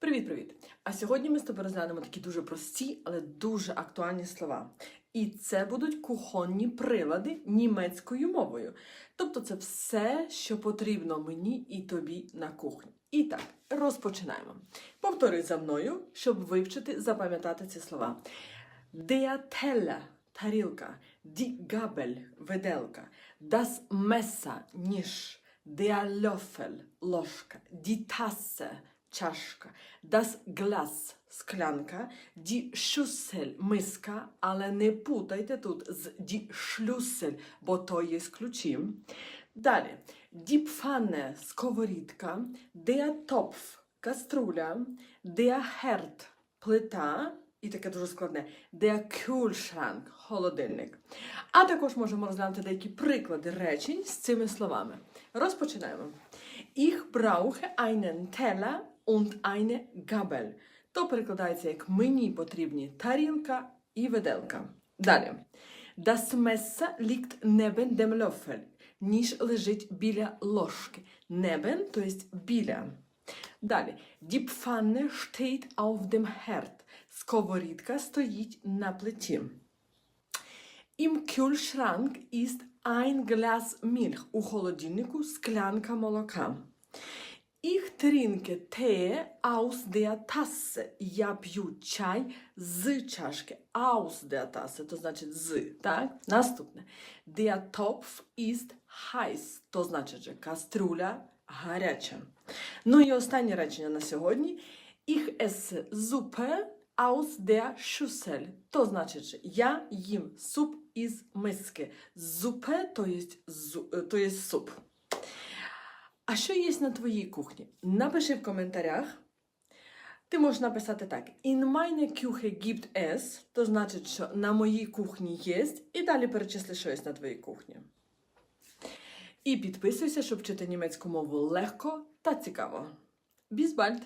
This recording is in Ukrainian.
Привіт-привіт! А сьогодні ми з тобою розглянемо такі дуже прості, але дуже актуальні слова. І це будуть кухонні прилади німецькою мовою. Тобто це все, що потрібно мені і тобі на кухні. І так, розпочинаємо. Повторюй за мною, щоб вивчити, запам'ятати ці слова. Teller – тарілка, Gabel – виделка, das Messer – ніж, Löffel – ложка, Tasse – чашка, das Glas – склянка, die Schüssel – миска, але не путайте тут з die Schlüssel, бо то є ключі. Далі, die Pfanne – сковорідка, der Topf – каструля, der Herd – плита, і таке дуже складне, der Kühlschrank – холодильник. А також можемо розглянути деякі приклади речень з цими словами. Розпочинаємо. Ich brauche einen Teller und eine Gabel. То перекладається як мені потрібні тарілка і виделка. Далі. Das Messer liegt neben dem Löffel. Ніж лежить біля ложки. Neben, то есть біля. Далі. Die Pfanne steht auf dem Herd. Сковорідка стоїть на плиті. Im Kühlschrank ist ein Glas Milch. У холодильнику склянка молока. Ich trinke Tee aus der Tasse. Я п'ю чай з чашки. Aus der Tasse, то значить з. Так? Наступне. Der Topf ist heiß. То значить, що каструля гаряча. Ну і останнє речення на сьогодні. Ich esse Suppe aus der Schüssel. То значить, що я їм суп із миски. Зупе, то є суп. А що є на твоїй кухні? Напиши в коментарях. Ти можеш написати так: In meine Küche gibt es, то значить, що на моїй кухні є, і далі перечисли, що є на твоїй кухні. І підписуйся, щоб вчити німецьку мову легко та цікаво. Bald!